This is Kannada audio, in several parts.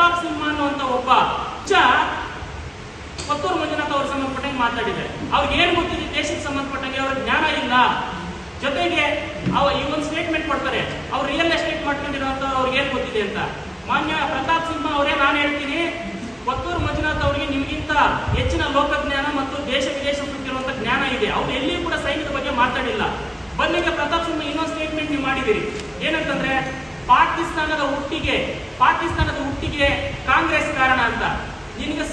ಪ್ರತಾಪ್ ಸಿಂಹ ಅನ್ನುವಂತ ಒಬ್ಬ ಕೊತ್ತೂರು ಮಂಜುನಾಥ್ ಅವ್ರ ಸಂಬಂಧಪಟ್ಟಂಗೆ ಮಾತಾಡಿದೆ. ಅವ್ರಿಗೆ ಏನು ಗೊತ್ತಿದೆ? ದೇಶಕ್ಕೆ ಸಂಬಂಧಪಟ್ಟಂಗೆ ಅವ್ರ ಜ್ಞಾನ ಇಲ್ಲ. ಜೊತೆಗೆ ಅವ ಈ ಒಂದು ಸ್ಟೇಟ್ಮೆಂಟ್ ಕೊಡ್ತಾರೆ. ಅವ್ರು ರಿಯಲ್ ಎಸ್ಟೇಟ್ ಮಾಡ್ಕೊಂಡಿರುವಂತ ಅವ್ರಿಗೆ ಏನು ಗೊತ್ತಿದೆ ಅಂತ? ಮಾನ್ಯ ಪ್ರತಾಪ್ ಸಿಂಹ ಅವರೇ, ನಾನು ಹೇಳ್ತೀನಿ. ಕೊತ್ತೂರು ಮಂಜುನಾಥ್ ಅವರಿಗೆ ನಿಮಗಿಂತ ಹೆಚ್ಚಿನ ಲೋಕಜ್ಞಾನ ಮತ್ತು ದೇಶ ವಿದೇಶ ಸುತ್ತಿರುವಂತ ಜ್ಞಾನ ಇದೆ. ಅವ್ರು ಎಲ್ಲಿಯೂ ಕೂಡ ಸೈನ್ಯದ ಬಗ್ಗೆ ಮಾತಾಡಿಲ್ಲ. ಬನ್ನಿಗೆ ಪ್ರತಾಪ್ ಸಿಂಹ ಇನ್ನೊಂದು ಸ್ಟೇಟ್ಮೆಂಟ್ ನೀವು ಮಾಡಿದಿರಿ ಏನಂತಂದ್ರೆ ಪಾಕಿಸ್ತಾನದ ಹುಟ್ಟಿಗೆ ಪಾಕಿಸ್ತಾನದ ಹುಟ್ಟಿಗೆ ಕಾಂಗ್ರೆಸ್ ಕಾರಣ ಅಂತ. ನಿನಗೆ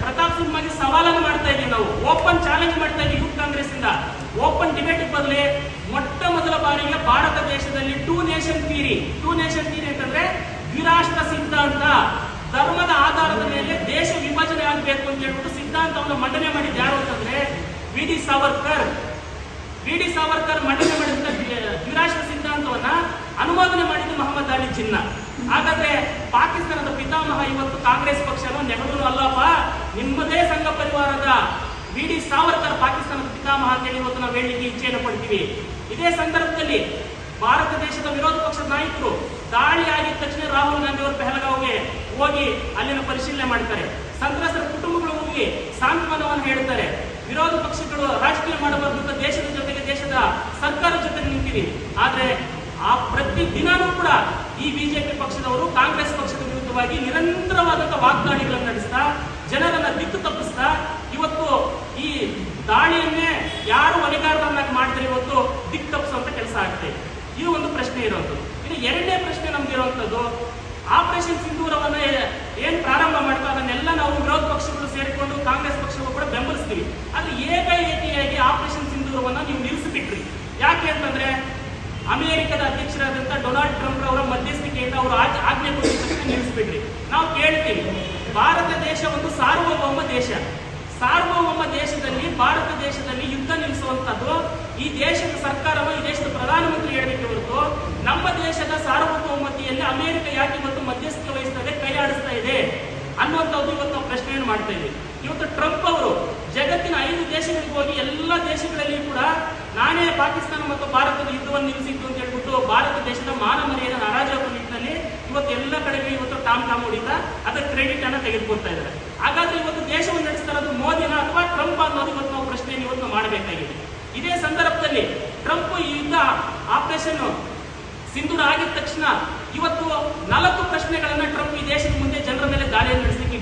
ಪ್ರತಾಪ್ ಸಿಂಹ ಸವಾಲನ್ನು ಮಾಡ್ತಾ ಇದೀವಿ ನಾವು. ಓಪನ್ ಚಾಲೆಂಜ್ ಮಾಡ್ತಾ ಇದೀವಿ ಕಾಂಗ್ರೆಸ್ ಇಂದ ಓಪನ್ ಡಿಬೇಟ್ ಬದಲಿ ಮೊಟ್ಟ ಮೊದಲ ಬಾರಿಗೆ ಭಾರತ ದೇಶದಲ್ಲಿ two nation theory two nation theory ಅಂತಂದ್ರೆ ದ್ವಿರಾಷ್ಟ್ರ ಸಿದ್ಧಾಂತ. ಧರ್ಮದ ಆಧಾರದ ಮೇಲೆ ದೇಶ ವಿಭಜನೆ ಆಗಬೇಕು ಅಂತ ಹೇಳ್ಬಿಟ್ಟು ಸಿದ್ಧಾಂತವನ್ನು ಮಂಡನೆ ಮಾಡಿದ್ದು ಯಾರು ಅಂತಂದ್ರೆ V D Savarkar. V D Savarkar ಮಂಡನೆ ಮಾಡಿದಂತ ದ್ವಿ- ದ್ವಿರಾಷ್ಟ್ರ ಸಿದ್ಧಾಂತವನ್ನ ಅನುಮೋದನೆ ಮಾಡಿದ್ದು ಮೊಹಮ್ಮದ್ ಅಲಿ ಚಿನ್ನ. ಹಾಗಾದ್ರೆ ಪಾಕಿಸ್ತಾನದ ಪಿತಾಮಹ ಇವತ್ತು ಕಾಂಗ್ರೆಸ್ ಪಕ್ಷನು, ನೆಹರು ಅಲ್ಲಪ್ಪ, ನಿಮ್ಮದೇ ಸಂಘ ಪರಿವಾರದ ವಿ ಡಿ ಸಾವರ್ಕರ್ ಪಾಕಿಸ್ತಾನದ ಪಿತಾಮಹ ಅಂತೇಳಿ ಇವತ್ತು ನಾವು ಹೇಳಲಿಕ್ಕೆ ಇಚ್ಛೆಯನ್ನು ಪಡ್ತೀವಿ. ಇದೇ ಸಂದರ್ಭದಲ್ಲಿ ಭಾರತ ದೇಶದ ವಿರೋಧ ಪಕ್ಷದ ನಾಯಕರು ದಾಳಿ ಆಗಿದ ತಕ್ಷಣ ರಾಹುಲ್ ಗಾಂಧಿ ಅವರು ಪೆಹಲಗಾವ್ಗೆ ಹೋಗಿ ಅಲ್ಲಿನ ಪರಿಶೀಲನೆ ಮಾಡ್ತಾರೆ. ಸಂತ್ರಸ್ತರ ಕುಟುಂಬಗಳು ಹೋಗಿ ಸಾಂತ್ವನವನ್ನು ಹೇಳ್ತಾರೆ ವಿರೋಧ ಪಕ್ಷಗಳು ರಾಜಕೀಯ ಮಾಡಬಾರದು ದೇಶದ ಜೊತೆಗೆ ದೇಶದ ಸರ್ಕಾರದ ಜೊತೆ ನಿಂತೀವಿ. ಆದ್ರೆ ಆ ಪ್ರತಿ ದಿನಾನೂ ಕೂಡ ಈ ಬಿಜೆಪಿ ಪಕ್ಷದವರು, ಕಾಂಗ್ರೆಸ್ ಪಕ್ಷದ ವಿರುದ್ಧವಾಗಿ ನಿರಂತರವಾದಂತಹ ವಾಗ್ದಾಳಿಗಳನ್ನು ನಡೆಸ್ತಾ, ಜನರನ್ನ ದಿಕ್ಕು ತಪ್ಪಿಸ್ತಾ, ಇವತ್ತು ಈ ದಾಳಿಯನ್ನೇ ಯಾರು ಹೊಣೆಗಾರರನ್ನಾಗಿ ಮಾಡಿದ್ರೆ ಇವತ್ತು ದಿಕ್ಕು ತಪ್ಪಿಸುವಂತ ಕೆಲಸ ಆಗ್ತಾ ಇದೆ. ಒಂದು ಪ್ರಶ್ನೆ ಇರೋದು. ಇನ್ನು ಎರಡನೇ ಪ್ರಶ್ನೆ ನಮ್ಗಿರುವಂತದ್ದು ಆಪರೇಷನ್ ಸಿಂಧೂರವನ್ನ ಏ- ಏನ್ ಪ್ರಾರಂಭ ಮಾಡ್ತಾ ಅದನ್ನೆಲ್ಲ ನಾವು ವಿರೋಧ ಪಕ್ಷಗಳು ಸೇರಿಕೊಂಡು ಕಾಂಗ್ರೆಸ್ ಪಕ್ಷಗಳು ಕೂಡ ಬೆಂಬಲಿಸ್ತೀವಿ ಆದ್ರೆ ಏಕಾಏಕಿಯಾಗಿ ಆಪರೇಷನ್ ಸಿಂಧೂರವನ್ನ ನೀವು ನಿಲ್ಲಿಸಿಬಿಟ್ರಿ ಯಾಕೆ ಅಂತಂದ್ರೆ ಅಮೆರಿಕದ ಅಧ್ಯಕ್ಷರಾದಂತ ಡೊನಾಲ್ಡ್ ಟ್ರಂಪ್ ಅವರ ಮಧ್ಯಸ್ಥಿಕೆಯಿಂದ ಅವರು ಆಜ್- ಆಜ್ಞೆ ಕೊಟ್ಟಿದ ತಕ್ಷಣ ನಾವು ಕೇಳ್ತೀವಿ, ಭಾರತ ದೇಶ ಒಂದು ಸಾರ್ವಭೌಮ ದೇಶ. ಸಾರ್ವಭೌಮ ದೇಶದಲ್ಲಿ, ಭಾರತ ದೇಶದಲ್ಲಿ ಯುದ್ಧ ನಿಲ್ಲಿಸುವಂತದ್ದು ಈ ದೇಶದ ಸರ್ಕಾರವು, ಈ ದೇಶದ ಪ್ರಧಾನಮಂತ್ರಿ ಹೇಳಬೇಕು ಹೊರತು ನಮ್ಮ ದೇಶದ ಸಾರ್ವಭೌಮತೆಯಲ್ಲಿ ಅಮೆರಿಕ ಯಾಕೆ ಮತ್ತು ಮಧ್ಯಸ್ಥಿಕೆ ವಹಿಸ್ತದೆ ಕೈ ಆಡಿಸ್ತಾ ಇದೆ ಅನ್ನುವಂಥದ್ದು ಇವತ್ತು ಪ್ರಶ್ನೆಯನ್ನು ಮಾಡ್ತಾ ಇದ್ದೀವಿ. ಇವತ್ತು ಟ್ರಂಪ್ ಅವರು ಜಗತ್ತಿನ ಐದು ದೇಶಗಳಿಗೆ ಹೋಗಿ ಎಲ್ಲ ದೇಶಗಳಲ್ಲಿ ಕೂಡ ನಾನೇ ಪಾಕಿಸ್ತಾನ ಮತ್ತು ಭಾರತದ ಯುದ್ಧವನ್ನು ನಿಲ್ಲಿಸಿದ್ದು ಅಂತ ಹೇಳ್ಬಿಟ್ಟು ಭಾರತ ದೇಶದ ಮಾನ ಮರ್ಯಾದೆ ಹರಾಜಾಗುವ ನಿಟ್ಟಿನಲ್ಲಿ ಇವತ್ತು ಎಲ್ಲ ಕಡೆಗೆ ಇವತ್ತು ಟಾಮ್ ಟಾಮ್ ಹೊಡಿತಾ ಅದರ ಕ್ರೆಡಿಟ್ ಅನ್ನ ತೆಗೆದುಕೊಳ್ತಾ ಇದ್ದಾರೆ. ಹಾಗಾದ್ರೆ ಇವತ್ತು ದೇಶವನ್ನು ನಡೆಸ್ತಾ ಇರೋದು ಮೋದಿನ ಅಥವಾ ಟ್ರಂಪ್ ಅನ್ನೋದು ಇವತ್ತು ನಾವು ಪ್ರಶ್ನೆಯನ್ನು ಇವತ್ತು ಮಾಡಬೇಕಾಗಿದೆ. ಇದೇ ಸಂದರ್ಭದಲ್ಲಿ ಟ್ರಂಪ್ ಈ ಯುದ್ಧ ಆಪರೇಷನ್ ಸಿಂಧೂರ ಆಗಿದ ತಕ್ಷಣ ಇವತ್ತು ನಾಲ್ಕು ಪ್ರಶ್ನೆಗಳನ್ನ ಟ್ರಂಪ್ ಈ ದೇಶದ ಮುಂದೆ ಜನರ ಮೇಲೆ ದಾಳಿಯನ್ನು ನಡೆಸಲಿಕ್ಕೆ